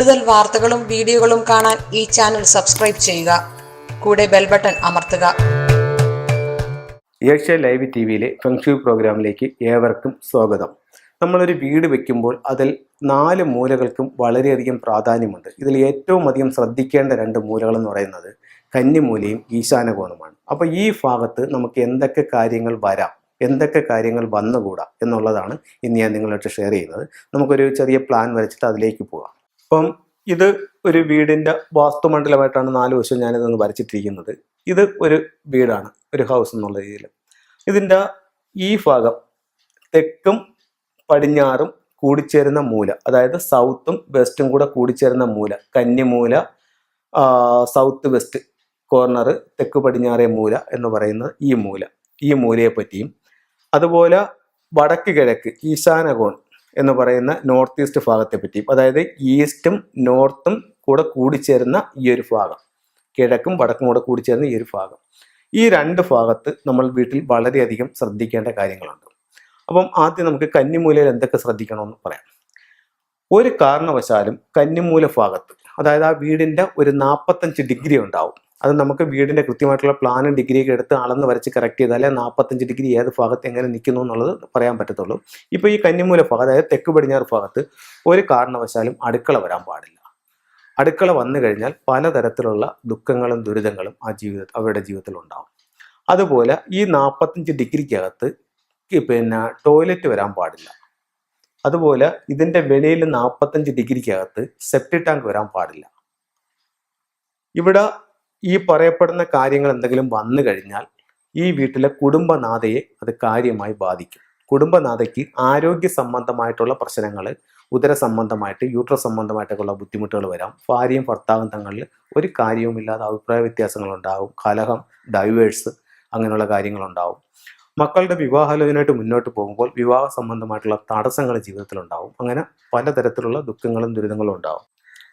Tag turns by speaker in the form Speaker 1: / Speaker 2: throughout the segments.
Speaker 1: കൂടുതൽ വാർത്തകളും വീഡിയോകളും കാണാൻ ഈ ചാനൽ സബ്സ്ക്രൈബ് ചെയ്യുക. കൂടെ ബെൽ ബട്ടൺ അമർത്തുക.
Speaker 2: ഏഷ്യ ലൈവ് ടി വിയിലെ ഫെങ്ഷു പ്രോഗ്രാമിലേക്ക് ഏവർക്കും സ്വാഗതം. നമ്മളൊരു വീട് വെക്കുമ്പോൾ അതിൽ നാല് മൂലകൾക്കും വളരെയധികം പ്രാധാന്യമുണ്ട്. ഇതിൽ ഏറ്റവും അധികം ശ്രദ്ധിക്കേണ്ട രണ്ട് മൂലകൾ എന്ന് പറയുന്നത് കന്നിമൂലയും ഈശാനകോണുമാണ് അപ്പോൾ ഈ ഭാഗത്ത് നമുക്ക് എന്തൊക്കെ കാര്യങ്ങൾ വരാം എന്തൊക്കെ കാര്യങ്ങൾ വന്നുകൂടാ എന്നുള്ളതാണ് ഇന്ന് ഞാൻ നിങ്ങളായിട്ട് ഷെയർ ചെയ്യുന്നത്. നമുക്കൊരു ചെറിയ പ്ലാൻ വരച്ചിട്ട് അതിലേക്ക് പോകാം. അപ്പം ഇത് ഒരു വീടിന്റെ വാസ്തുമണ്ഡലമായിട്ടാണ് നാല് വശം ഞാനിതൊന്ന് വരച്ചിട്ടിരിക്കുന്നത്. ഇത് ഒരു വീടാണ് ഒരു ഹൗസ് എന്നുള്ള രീതിയിൽ. ഇതിന്റെ ഈ ഭാഗം തെക്കും പടിഞ്ഞാറും കൂടിച്ചേരുന്ന മൂല അതായത് സൗത്തും വെസ്റ്റും കൂടെ കൂടിച്ചേരുന്ന മൂല കന്നിമൂല സൗത്ത് വെസ്റ്റ് കോർണർ തെക്ക് പടിഞ്ഞാറേ മൂല എന്ന് പറയുന്ന ഈ മൂല ഈ മൂലയെ പറ്റിയും അതുപോലെ വടക്ക് കിഴക്ക് ഈശാനകോൺ എന്ന് പറയുന്ന നോർത്ത് ഈസ്റ്റ് ഭാഗത്തെ പറ്റിയും അതായത് ഈസ്റ്റും നോർത്തും കൂടെ കൂടിച്ചേരുന്ന ഈ ഒരു ഭാഗം കിഴക്കും വടക്കും കൂടെ കൂടിച്ചേരുന്ന ഈ ഒരു ഭാഗം. ഈ രണ്ട് ഭാഗത്ത് നമ്മൾ വീട്ടിൽ വളരെയധികം ശ്രദ്ധിക്കേണ്ട കാര്യങ്ങളുണ്ട്. അപ്പം ആദ്യം നമുക്ക് കന്നിമൂലയിൽ എന്തൊക്കെ ശ്രദ്ധിക്കണമെന്ന് പറയാം. ഒരു കാരണവശാലും കന്നിമൂല ഭാഗത്ത് അതായത് ആ വീടിന്റെ ഒരു നാൽപ്പത്തഞ്ച് ഡിഗ്രി ഉണ്ടാവും. അത് നമുക്ക് വീടിന്റെ കൃത്യമായിട്ടുള്ള പ്ലാനും ഡിഗ്രിയൊക്കെ എടുത്ത് അളന്ന് വരച്ച് കറക്റ്റ് ചെയ്താലേ നാൽപ്പത്തഞ്ച് ഡിഗ്രി ഏത് ഭാഗത്ത് എങ്ങനെ നിൽക്കുന്നു എന്നുള്ളത് പറയാൻ പറ്റത്തുള്ളൂ. ഇപ്പോൾ ഈ കന്നിമൂല ഭാഗം അതായത് തെക്ക് പടിഞ്ഞാറ് ഭാഗത്ത് ഒരു കാരണവശാലും അടുക്കള വരാൻ പാടില്ല. അടുക്കള വന്നു കഴിഞ്ഞാൽ പലതരത്തിലുള്ള ദുഃഖങ്ങളും ദുരിതങ്ങളും ആ ജീവിത അവരുടെ ജീവിതത്തിൽ ഉണ്ടാവും. അതുപോലെ ഈ നാൽപ്പത്തഞ്ച് ഡിഗ്രിക്കകത്ത് പിന്നെ ടോയ്ലറ്റ് വരാൻ പാടില്ല. അതുപോലെ ഇതിന്റെ വെളിയിൽ നാൽപ്പത്തഞ്ച് ഡിഗ്രിക്കകത്ത് സെപ്റ്റി ടാങ്ക് വരാൻ പാടില്ല. ഇവിടെ ഈ പറയപ്പെടുന്ന കാര്യങ്ങൾ എന്തെങ്കിലും വന്നു കഴിഞ്ഞാൽ ഈ വീട്ടിലെ കുടുംബനാഥയെ അത് കാര്യമായി ബാധിക്കും. കുടുംബനാഥയ്ക്ക് ആരോഗ്യ സംബന്ധമായിട്ടുള്ള പ്രശ്നങ്ങൾ ഉദര സംബന്ധമായിട്ട് യൂട്ര സംബന്ധമായിട്ടൊക്കെയുള്ള ബുദ്ധിമുട്ടുകൾ വരാം. ഭാര്യയും ഭർത്താവും തങ്ങളിൽ ഒരു കാര്യവുമില്ലാതെ അഭിപ്രായ വ്യത്യാസങ്ങളുണ്ടാവും കലഹം ഡൈവേഴ്സ് അങ്ങനെയുള്ള കാര്യങ്ങളുണ്ടാവും മക്കളുടെ വിവാഹാലോചനയായിട്ട് മുന്നോട്ട് പോകുമ്പോൾ വിവാഹ സംബന്ധമായിട്ടുള്ള തടസ്സങ്ങൾ ജീവിതത്തിലുണ്ടാവും. അങ്ങനെ പലതരത്തിലുള്ള ദുഃഖങ്ങളും ദുരിതങ്ങളും ഉണ്ടാവും.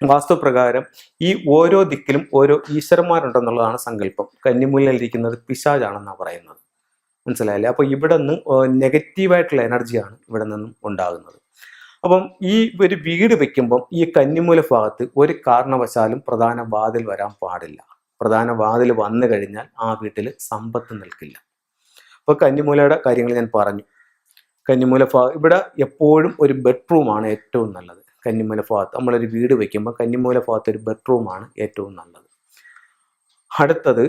Speaker 2: വാസ്തുപ്രകാരം ഈ ഓരോ ദിക്കിലും ഓരോ ഈശ്വരന്മാരുണ്ടെന്നുള്ളതാണ് സങ്കല്പം. കന്നിമൂലിലിരിക്കുന്നത് പിശാജാണെന്നാണ് പറയുന്നത്. മനസ്സിലായില്ലേ? അപ്പോൾ ഇവിടെ നിന്ന് നെഗറ്റീവായിട്ടുള്ള എനർജിയാണ് ഇവിടെ നിന്നും ഉണ്ടാകുന്നത്. അപ്പം ഈ ഒരു വീട് വെക്കുമ്പം ഈ കന്നിമൂല ഭാഗത്ത് ഒരു കാരണവശാലും പ്രധാന വാതിൽ വരാൻ പാടില്ല. പ്രധാന വാതിൽ വന്നു കഴിഞ്ഞാൽ ആ വീട്ടിൽ സമ്പത്ത് നിൽക്കില്ല. അപ്പോൾ കന്നിമൂലയുടെ കാര്യങ്ങൾ ഞാൻ പറഞ്ഞു. കന്നിമൂല ഭാഗം ഇവിടെ എപ്പോഴും ഒരു ബെഡ്റൂമാണ് ഏറ്റവും നല്ലത്. കന്നിമൂല ഭാഗത്ത് നമ്മളൊരു വീട് വെക്കുമ്പോൾ കന്നിമൂല ഭാഗത്ത് ഒരു ബെഡ്റൂമാണ് ഏറ്റവും നല്ലത്. അടുത്തത്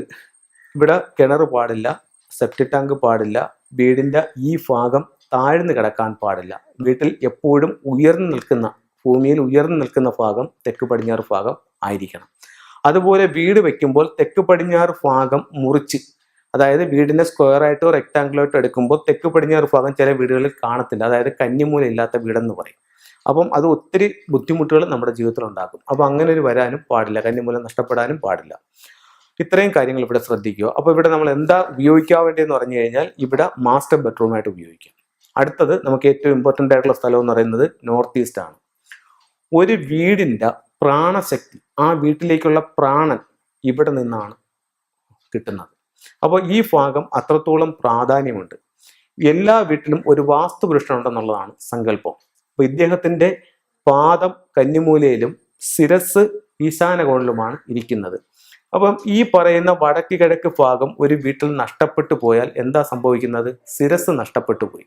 Speaker 2: ഇവിടെ കിണർ പാടില്ല സെപ്റ്റി ടാങ്ക് പാടില്ല വീടിന്റെ ഈ ഭാഗം താഴ്ന്നു കിടക്കാൻ പാടില്ല. വീട്ടിൽ എപ്പോഴും ഉയർന്നു നിൽക്കുന്ന ഭൂമിയിൽ ഉയർന്നു നിൽക്കുന്ന ഭാഗം തെക്ക് പടിഞ്ഞാറ് ഭാഗം ആയിരിക്കണം. അതുപോലെ വീട് വെക്കുമ്പോൾ തെക്ക് പടിഞ്ഞാറ് ഭാഗം മുറിച്ച് അതായത് വീടിനെ സ്ക്വയറായിട്ടോ ആയിട്ടോ റെക്ടാങ്കിളോ ആയിട്ടോ എടുക്കുമ്പോൾ തെക്ക് പടിഞ്ഞാറ് ഭാഗം ചില വീടുകളിൽ കാണത്തില്ല. അതായത് കന്നിമൂല ഇല്ലാത്ത വീടെന്ന് പറയും. അപ്പം അത് ഒത്തിരി ബുദ്ധിമുട്ടുകൾ നമ്മുടെ ജീവിതത്തിൽ ഉണ്ടാക്കും. അപ്പം അങ്ങനെ ഒരു വരാനും പാടില്ല. കന്നിമൂലം നഷ്ടപ്പെടാനും പാടില്ല. ഇത്രയും കാര്യങ്ങൾ ഇവിടെ ശ്രദ്ധിക്കുക. അപ്പോൾ ഇവിടെ നമ്മൾ എന്താ ഉപയോഗിക്കാൻ വേണ്ടിയെന്ന് പറഞ്ഞു കഴിഞ്ഞാൽ ഇവിടെ മാസ്റ്റർ ബെഡ്റൂമായിട്ട് ഉപയോഗിക്കാം. അടുത്തത് നമുക്ക് ഏറ്റവും ഇമ്പോർട്ടന്റ് ആയിട്ടുള്ള സ്ഥലം എന്ന് പറയുന്നത് നോർത്ത് ഈസ്റ്റ് ആണ്. ഒരു വീടിന്റെ പ്രാണശക്തി ആ വീട്ടിലേക്കുള്ള പ്രാണൻ ഇവിടെ നിന്നാണ് കിട്ടുന്നത്. അപ്പോൾ ഈ ഭാഗം അത്രത്തോളം പ്രാധാന്യമുണ്ട്. എല്ലാ വീട്ടിലും ഒരു വാസ്തുപുരുഷനുണ്ടെന്നുള്ളതാണ് സങ്കല്പം. അപ്പോൾ ഇദ്ദേഹത്തിന്റെ പാദം കന്നിമൂലയിലും ശിരസ് ഈശാനകോണിലുമാണ് ഇരിക്കുന്നത്. അപ്പം ഈ പറയുന്ന വടക്ക് കിഴക്ക് ഭാഗം ഒരു വീട്ടിൽ നഷ്ടപ്പെട്ടു പോയാൽ എന്താ സംഭവിക്കുന്നത്? ശിരസ് നഷ്ടപ്പെട്ടു പോയി.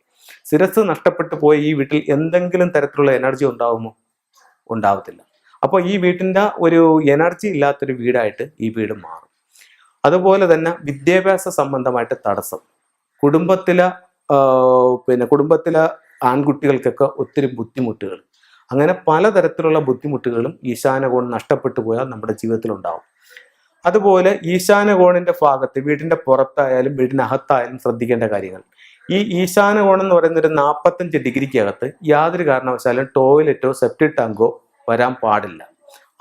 Speaker 2: ശിരസ് നഷ്ടപ്പെട്ടു പോയ ഈ വീട്ടിൽ എന്തെങ്കിലും തരത്തിലുള്ള എനർജി ഉണ്ടാവുമോ? ഉണ്ടാവത്തില്ല. അപ്പോൾ ഈ വീട്ടിന്റെ ഒരു എനർജി ഇല്ലാത്തൊരു വീടായിട്ട് ഈ വീട് മാറും. അതുപോലെ തന്നെ വിദ്യാഭ്യാസ സംബന്ധമായിട്ട് തടസ്സം. കുടുംബത്തിലെ പിന്നെ കുടുംബത്തിലെ ആൺകുട്ടികൾക്കൊക്കെ ഒത്തിരി ബുദ്ധിമുട്ടുകൾ. അങ്ങനെ പലതരത്തിലുള്ള ബുദ്ധിമുട്ടുകളും ഈശാനകോൺ നഷ്ടപ്പെട്ടു പോയാൽ നമ്മുടെ ജീവിതത്തിൽ ഉണ്ടാവും അതുപോലെ ഈശാനകോണിന്റെ ഭാഗത്ത് വീടിന്റെ പുറത്തായാലും വീടിനകത്തായാലും ശ്രദ്ധിക്കേണ്ട കാര്യങ്ങൾ. ഈ ഈശാനകോൺ എന്ന് പറയുന്ന ഒരു നാൽപ്പത്തഞ്ച് ഡിഗ്രിക്കകത്ത് യാതൊരു കാരണവശാലും ടോയ്ലറ്റോ സെപ്റ്റിക് ടാങ്കോ വരാൻ പാടില്ല.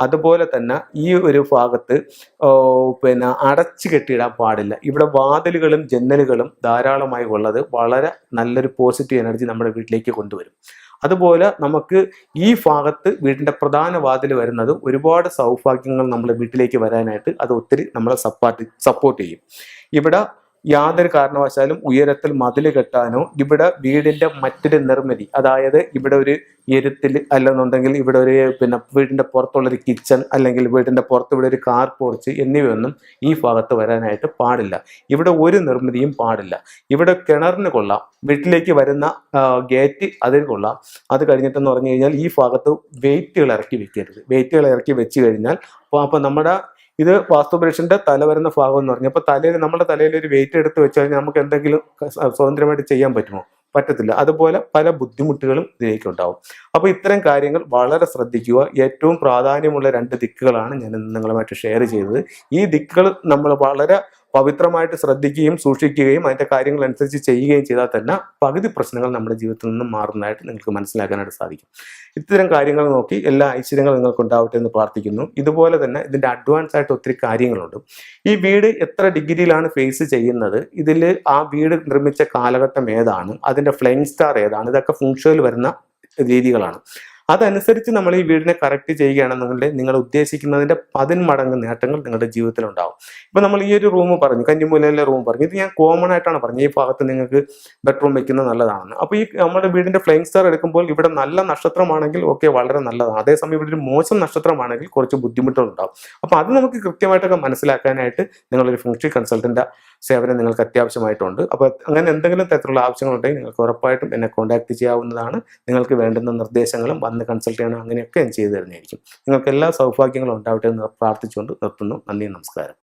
Speaker 2: അതുപോലെ തന്നെ ഈ ഒരു ഭാഗത്ത് പിന്നെ അടച്ചു കെട്ടിയിടാൻ പാടില്ല. ഇവിടെ വാതിലുകളും ജന്നലുകളും ധാരാളമായി ഉള്ളത് വളരെ നല്ലൊരു പോസിറ്റീവ് എനർജി നമ്മുടെ വീട്ടിലേക്ക് കൊണ്ടുവരും. അതുപോലെ നമുക്ക് ഈ ഭാഗത്ത് വീടിന്റെ പ്രധാന വാതിൽ വരുന്നത് ഒരുപാട് സൗഭാഗ്യങ്ങൾ നമ്മുടെ വീട്ടിലേക്ക് വരാനായിട്ട് അത് ഒത്തിരി നമ്മളെ സപ്പോർട്ട് സപ്പോർട്ട് ചെയ്യും. ഇവിടെ യാതൊരു കാരണവശാലും ഉയരത്തിൽ മതിൽ കെട്ടാനോ ഇവിടെ വീടിന്റെ മറ്റൊരു നിർമ്മിതി അതായത് ഇവിടെ ഒരു എരുത്തിൽ അല്ലെന്നുണ്ടെങ്കിൽ ഇവിടെ ഒരു പിന്നെ വീടിന്റെ പുറത്തുള്ളൊരു കിച്ചൺ അല്ലെങ്കിൽ വീടിന്റെ പുറത്ത് ഇവിടെ ഒരു കാർ പോർച്ച് എന്നിവയൊന്നും ഈ ഭാഗത്ത് വരാനായിട്ട് പാടില്ല. ഇവിടെ ഒരു നിർമ്മിതിയും പാടില്ല. ഇവിടെ കിണറിന് കൊള്ളാം വീട്ടിലേക്ക് വരുന്ന ഗേറ്റ് അതിന് കൊള്ളാം. അത് കഴിഞ്ഞിട്ടെന്ന് പറഞ്ഞു കഴിഞ്ഞാൽ ഈ ഭാഗത്ത് വെയിറ്റുകൾ ഇറക്കി വെക്കരുത്. വെയിറ്റുകൾ ഇറക്കി വെച്ച് കഴിഞ്ഞാൽ അപ്പോൾ അപ്പോൾ നമ്മുടെ ഇത് വാസ്തുപുരുഷന്റെ തല വരുന്ന ഭാഗം എന്ന് പറഞ്ഞു. അപ്പൊ തലയിൽ നമ്മുടെ തലയിൽ ഒരു വെയിറ്റ് എടുത്ത് വെച്ച് കഴിഞ്ഞാൽ നമുക്ക് എന്തെങ്കിലും സ്വ- സ്വതന്ത്രമായിട്ട് ചെയ്യാൻ പറ്റുമോ? പറ്റത്തില്ല. അതുപോലെ പല ബുദ്ധിമുട്ടുകളും ഇതിലേക്ക് ഉണ്ടാവും അപ്പൊ ഇത്തരം കാര്യങ്ങൾ വളരെ ശ്രദ്ധിക്കുക. ഏറ്റവും പ്രാധാന്യമുള്ള രണ്ട് ദിക്കുകളാണ് ഞാൻ നിങ്ങളുമായിട്ട് ഷെയർ ചെയ്തത്. ഈ ദിക്കുകൾ നമ്മൾ വളരെ പവിത്രമായിട്ട് ശ്രദ്ധിക്കുകയും സൂക്ഷിക്കുകയും അതിന്റെ കാര്യങ്ങൾ അനുസരിച്ച് ചെയ്യുകയും ചെയ്താൽ തന്നെ പകുതി പ്രശ്നങ്ങൾ നമ്മുടെ ജീവിതത്തിൽ നിന്നും മാറുന്നതായിട്ട് നിങ്ങൾക്ക് മനസ്സിലാക്കാനായിട്ട് സാധിക്കും. ഇത്തരം കാര്യങ്ങൾ നോക്കി എല്ലാ ഐശ്വര്യങ്ങളും നിങ്ങൾക്ക് ഉണ്ടാവട്ടെ എന്ന് പ്രാർത്ഥിക്കുന്നു. ഇതുപോലെ തന്നെ ഇതിന്റെ അഡ്വാൻസ് ആയിട്ട് ഒത്തിരി കാര്യങ്ങളുണ്ട്. ഈ വീട് എത്ര ഡിഗ്രിയിലാണ് ഫേസ് ചെയ്യുന്നത്? ഇതിൽ ആ വീട് നിർമ്മിച്ച കാലഘട്ടം ഏതാണ്? അതിന്റെ ഫ്ലൈങ് സ്റ്റാർ ഏതാണ്? ഇതൊക്കെ ഫംഗ്ഷനിൽ വരുന്ന രീതികളാണ്. അതനുസരിച്ച് നമ്മൾ ഈ വീടിനെ കറക്റ്റ് ചെയ്യുകയാണെന്നുണ്ടെങ്കിൽ നിങ്ങൾ ഉദ്ദേശിക്കുന്നതിന്റെ പതിന്മടങ്ങ് നേട്ടങ്ങൾ നിങ്ങളുടെ ജീവിതത്തിൽ ഉണ്ടാവും ഇപ്പൊ നമ്മൾ ഈ ഒരു റൂം പറഞ്ഞു കന്നിമൂലയിലെ റൂം പറഞ്ഞു. ഇത് ഞാൻ കോമൺ ആയിട്ടാണ് പറഞ്ഞത്. ഈ ഭാഗത്ത് നിങ്ങൾക്ക് ബെഡ്റൂം വെക്കുന്നത് നല്ലതാണ് അപ്പോൾ ഈ നമ്മുടെ വീടിന്റെ ഫ്ലെയിം സ്റ്റാർ എടുക്കുമ്പോൾ ഇവിടെ നല്ല നക്ഷത്രമാണെങ്കിൽ ഓക്കെ വളരെ നല്ലതാണ്. അതേസമയം ഇവിടെ ഒരു മോശം നക്ഷത്രമാണെങ്കിൽ കുറച്ച് ബുദ്ധിമുട്ടുകൾ ഉണ്ടാവും അപ്പോൾ അത് നമുക്ക് കൃത്യമായിട്ടൊക്കെ മനസ്സിലാക്കാനായിട്ട് നിങ്ങളൊരു ഫംഗ്ഷൻ കൺസൾട്ടന്റ് സേവനം നിങ്ങൾക്ക് അത്യാവശ്യമായിട്ടുണ്ട്. അപ്പോൾ അങ്ങനെ എന്തെങ്കിലും തരത്തിലുള്ള ആവശ്യങ്ങളുണ്ടെങ്കിൽ നിങ്ങൾക്ക് ഉറപ്പായിട്ടും എന്നെ കോൺടാക്ട് ചെയ്യാവുന്നതാണ്. നിങ്ങൾക്ക് വേണ്ടുന്ന നിർദ്ദേശങ്ങളും വന്ന് കൺസൾട്ട് ചെയ്യണം. അങ്ങനെയൊക്കെ ഞാൻ ചെയ്തു തരുന്നതായിരിക്കും. നിങ്ങൾക്ക് എല്ലാ സൗഭാഗ്യങ്ങളും ഉണ്ടാവട്ടെ എന്ന് പ്രാർത്ഥിച്ചുകൊണ്ട് നിർത്തുന്നു. നന്ദി നമസ്കാരം.